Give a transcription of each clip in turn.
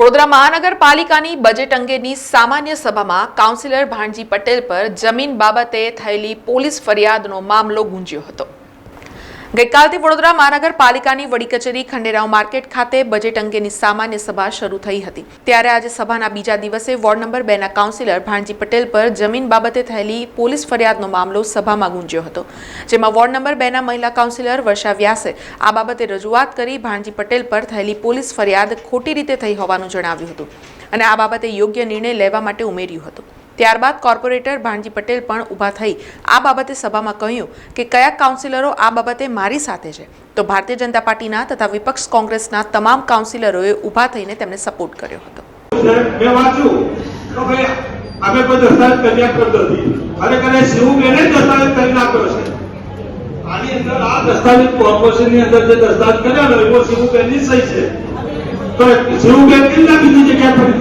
વડોદરા મહાનગરપાલિકાની બજેટ અંગેની સામાન્ય સભામાં કાઉન્સિલર ભાણજી પટેલ પર જમીન બાબતે થયેલી પોલીસ ફરિયાદનો મામલો ગુંજ્યો હતો. ગઈકાલથી વડોદરા મહાનગરપાલિકાની વડી કચેરી ખંડેરાવ માર્કેટ ખાતે બજેટ અંગેની સામાન્ય સભા શરૂ થઈ હતી. ત્યારે આજે સભાના બીજા દિવસે વોર્ડ નંબર બેના કાઉન્સિલર ભાણજી પટેલ પર જમીન બાબતે થયેલી પોલીસ ફરિયાદનો મામલો સભામાં ગુંજ્યો હતો. જેમાં વોર્ડ નંબર બેના મહિલા કાઉન્સિલર વર્ષા વ્યાસે આ બાબતે રજૂઆત કરી ભાણજી પટેલ પર થયેલી પોલીસ ફરિયાદ ખોટી રીતે થઈ હોવાનું જણાવ્યું હતું અને આ બાબતે યોગ્ય નિર્ણય લેવા માટે ઉમેર્યું હતું. ત્યારબાદ કોર્પોરેટર ભાણજી પટેલ પણ ઊભા થઈ આ બાબતે સભામાં કહ્યું કે કયા કાઉન્સિલરો આ બાબતે મારી સાથે છે. તો ભારતીય જનતા પાર્ટીના તથા વિપક્ષ કોંગ્રેસના તમામ કાઉન્સિલરોએ ઊભા થઈને તેમને સપોર્ટ કર્યો હતો.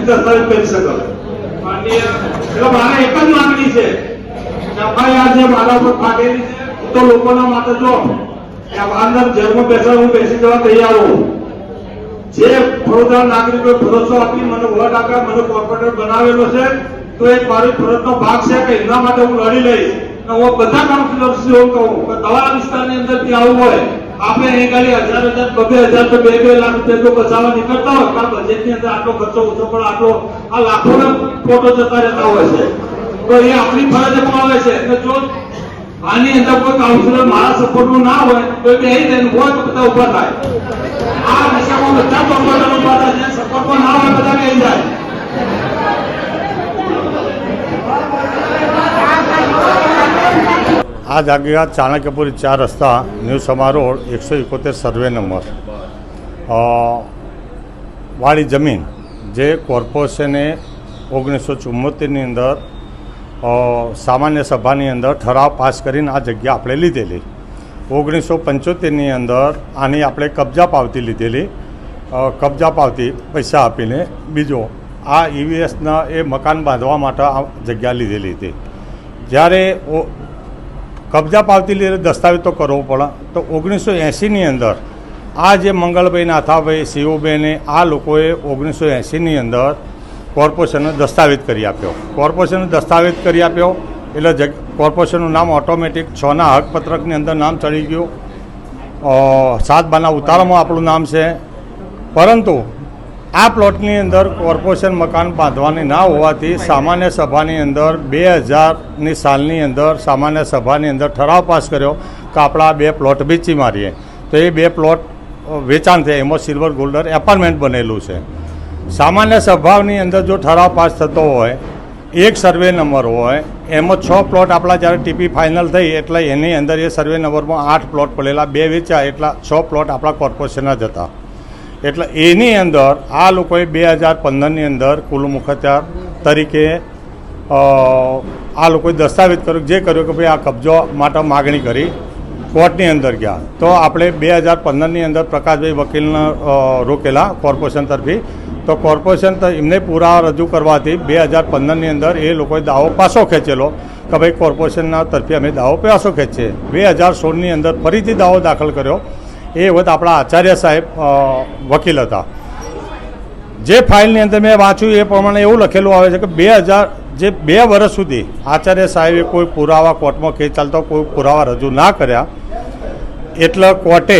દસ્તાવેજ કરી શકો? એટલે મારે એક જ માંગણી છે. એફઆઈઆર જે મારા ઉપર ફાટેલી છે, હું તો લોકોના માટે જો અંદર જેલમાં બેસવા હું બેસી જવા તૈયાર હું જે વડોદરા નાગરિકોએ ભરોસો આપી, મને વોટ આપ્યા મને કોર્પોરેટર બનાવેલો છે, તો એ મારી ફરજનો ભાગ છે કે એના માટે હું લડી લઈશ. હું બધા કાઉન્સિલર્સ એવું કહું કે તમારા વિસ્તારની અંદર ત્યાં આવું હોય આપણે ખાલી હજાર હજાર, બબે હજાર તો બે બે લાખ રૂપિયા તો બચાવવા નીકળતા હોય. કારણ બજેટની અંદર આટલો ખર્ચો ઓછો પણ આટલો, આ લાખોના ફોટો જતા રહેતા હોય છે. તો એ આપણી ફરજ પણ આવે છે. કે જો આની અંદર કોઈ કાઉન્સિલર મારા સપોર્ટનું ના હોય, તો બે હોય તો બધા ઊભા થાય. આ દિશામાં બધા તો ઊભા થાય સપોર્ટમાં ના હોય, બધા કહી જાય. આ જાગ્યા ચાણક્યપુરી ચાર રસ્તા ન્યૂ સમારોહ એકસો એકોતેર સર્વે નંબર. વાળી જમીન જે કોર્પોરેશને ઓગણીસો ચુમ્મોતેરની અંદર સામાન્ય સભાની અંદર ઠરાવ પાસ કરીને આ જગ્યા આપણે લીધેલી. ઓગણીસો પંચોતેરની અંદર આની આપણે કબજા પાવતી લીધેલી. કબજા પાવતી પૈસા આપીને બીજો આ ઈવીએસના એ મકાન બાંધવા માટે આ જગ્યા લીધેલી હતી. જ્યારે કબજા પાવતી લીધે દસ્તાવેજ તો કરવો પડે. તો ઓગણીસો એંસીની અંદર આ જે મંગળભાઈ નાથાભાઈ, શિવબેને આ લોકોએ ઓગણીસો એંસીની અંદર કોર્પોરેશનનો દસ્તાવેજ કરી આપ્યો. કોર્પોરેશનનો દસ્તાવેજ કરી આપ્યો એટલે જગ કોર્પોરેશનનું નામ ઓટોમેટિક છના હકપત્રકની અંદર નામ ચડી ગયું. સાત બાના ઉતારામાં આપણું નામ છે. પરંતુ આ પ્લોટની અંદર કોર્પોરેશન મકાન બાંધવાની ના હોવાથી સામાન્ય સભાની અંદર બે હજારની સાલની અંદર સામાન્ય સભાની અંદર ઠરાવ પાસ કર્યો કે આપણે બે પ્લોટ વેચી મારીએ. તો એ બે પ્લોટ વેચાણ થયા. એમાં સિલ્વર ગોલ્ડર એપાર્ટમેન્ટ બનેલું છે. સામાન્ય સભાની અંદર જો ઠરાવ પાસ થતો હોય, એક સર્વે નંબર હોય, એમાં છ પ્લોટ આપણા જ્યારે ટીપી ફાઇનલ થઈ એટલે એની અંદર એ સર્વે નંબરમાં આઠ પ્લોટ પડેલા, બે વેચ્યા એટલા છ પ્લોટ આપણા કોર્પોરેશનના જ હતા. એટલે એની અંદર આ લોકોએ બે હજાર પંદરની અંદર કુલ મુખત્યાર તરીકે આ લોકોએ દસ્તાવેજ કર્યો, જે કર્યો કે ભાઈ આ કબજો માટે માગણી કરી કોર્ટની અંદર ગયા. તો આપણે બે હજાર પંદરની અંદર પ્રકાશભાઈ વકીલને રોકેલા કોર્પોરેશન તરફી. તો કોર્પોરેશન એમને પુરાવા રજૂ કરવાથી બે હજાર પંદરની અંદર એ લોકોએ દાવો પાછો ખેંચેલો કે ભાઈ કોર્પોરેશનના તરફી અમે દાવો પાછો ખેંચીએ. બે હજાર સોળની અંદર ફરીથી દાવો દાખલ કર્યો. એ વખત આપણા આચાર્ય સાહેબ વકીલ હતા. જે ફાઇલની અંદર મેં વાંચ્યું એ પ્રમાણે એવું લખેલું આવે છે કે બે હજાર, જે બે વર્ષ સુધી આચાર્ય સાહેબે કોઈ પુરાવા કોર્ટમાં કેસ ચાલતો, કોઈ પુરાવા રજૂ ના કર્યા, એટલે કોર્ટે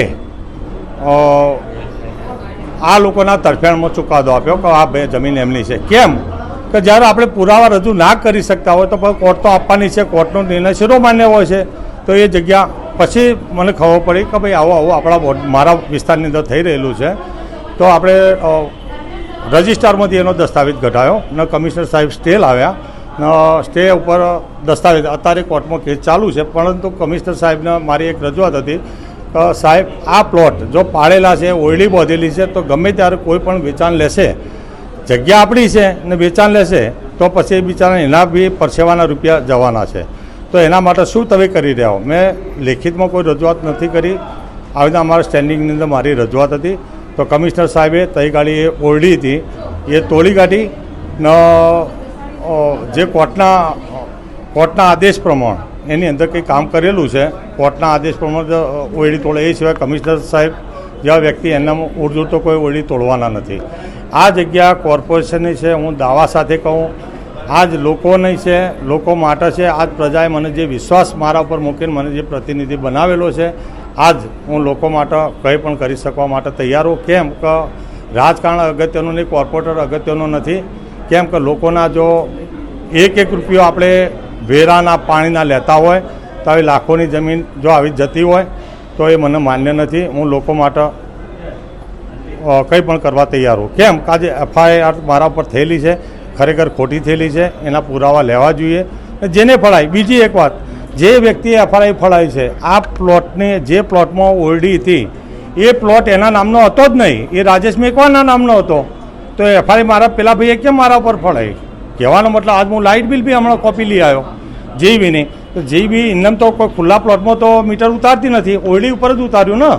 આ લોકોના તરફેણમાં ચુકાદો આપ્યો કે આ બે જમીન એમની છે. કેમ? કે જ્યારે આપણે પુરાવા રજૂ ના કરી શકતા હોય તો કોર્ટ તો આપવાની છે, કોર્ટનો નિર્ણય શિરોમાન્ય હોય છે. તો એ જગ્યા પછી મને ખબર પડી કે ભાઈ આવો આવો આપણા મારા વિસ્તારની અંદર થઈ રહેલું છે. તો આપણે રજિસ્ટ્રારમાંથી એનો દસ્તાવેજ કઢાયો ને કમિશનર સાહેબ સ્ટે લાવ્યા ને સ્ટે ઉપર દસ્તાવેજ, અત્યારે કોર્ટમાં કેસ ચાલુ છે, પરંતુ કમિશનર સાહેબને મારી એક રજૂઆત હતી કે, સાહેબ, આ પ્લોટ જો પાળેલા છે ઓયળી બાંધેલી છે, તો ગમે ત્યારે કોઈ પણ વેચાણ લેશે, જગ્યા આપણી છે ને વેચાણ લેશે, તો પછી બિચારા એના બી પરસેવાના રૂપિયા જવાના છે. તો એના માટે શું તમે કરી રહ્યા હો? મેં લેખિતમાં કોઈ રજૂઆત નથી કરી. આવી રીતે અમારા સ્ટેન્ડિંગની અંદર મારી રજૂઆત હતી. તો કમિશનર સાહેબે તઈ ગાડી એ ઓરડી હતી. એ તોડી કાઢી ન જે કોર્ટના કોર્ટના આદેશ પ્રમાણે, એની અંદર કંઈ કામ કરેલું છે, કોર્ટના આદેશ પ્રમાણે ઓરડી તોડે એ સિવાય કમિશનર સાહેબ જેવા વ્યક્તિ એનામાં ઉર્દુ તો કોઈ ઓળી તોડવાના નથી. આ જગ્યા કોર્પોરેશનની છે. હું દાવા સાથે કહું. આજ લોકોની છે, લોકો માટે છે. આજ પ્રજાએ મને જે વિશ્વાસ મારા ઉપર મૂકીને મને જે પ્રતિનિધિ બનાવેલો છે, આજ હું લોકો માટે કંઈ પણ કરી શકવા માટે તૈયાર હોઉં. કેમ કે રાજકારણ અગત્યનું નહીં કોર્પોરેટર અગત્યનું નથી. કેમ કે લોકોના જો એક એક રૂપિયો આપણે વેરાના પાણીના લેતા હોય, તો આવી લાખોની જમીન જો આવી જતી હોય, તો એ મને માન્ય નથી. હું લોકો માટે કંઈ પણ કરવા તૈયાર હું કેમ કે આજે એફઆઈઆર મારા ઉપર થયેલી છે. ખરેખર ખોટી થયેલી છે, એના પુરાવા લેવા જોઈએ. જેને ફળાય, બીજી એક વાત, જે વ્યક્તિએ એફઆરઆઈ ફળાવી છે, આ પ્લોટને, જે પ્લોટમાં ઓરડી હતી, એ પ્લોટ એના નામનો હતો જ નહીં. એ રાજેશ મેકવાના નામનો હતો. તો એફઆરઆઈ મારા, પેલા ભાઈએ કેમ મારા ઉપર ફળાવી કહેવાનો મતલબ, આજ હું લાઇટ બિલ બી હમણાં કોપી લઈ આવ્યો જેવીની તો જેવી ઇન્દમ તો કોઈ ખુલ્લા પ્લોટમાં તો મીટર ઉતારતી નથી ઓરડી ઉપર જ ઉતાર્યું ને.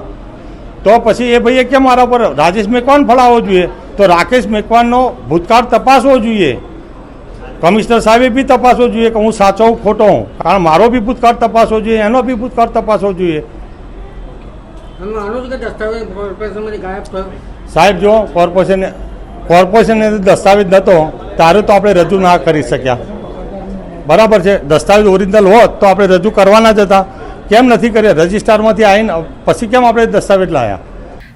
તો પછી એ ભાઈએ કેમ મારા ઉપર, રાજેશ મેકવાન ફળાવવો જોઈએ? તો રાકેશ મેકવાનનો ભૂતકાળ તપાસવો જોઈએ. કમિશનર સાહેબે બી તપાસવો જોઈએ કે હું સાચો હું ખોટો હું. કારણ મારો બી ભૂતકાળ તપાસવો જોઈએ એનો બી ભૂતકાળ તપાસવો જોઈએ. સાહેબ જો કોર્પોરેશન કોર્પોરેશનને દસ્તાવેજ નહોતો ત્યારે તો આપણે રજૂ ના કરી શક્યા. બરાબર છે? દસ્તાવેજ ઓરિજિનલ હોત તો આપણે રજૂ કરવાના જ હતા. કેમ નથી કર્યા? રજિસ્ટ્રારમાંથી આવીને પછી કેમ આપણે દસ્તાવેજ લાયા?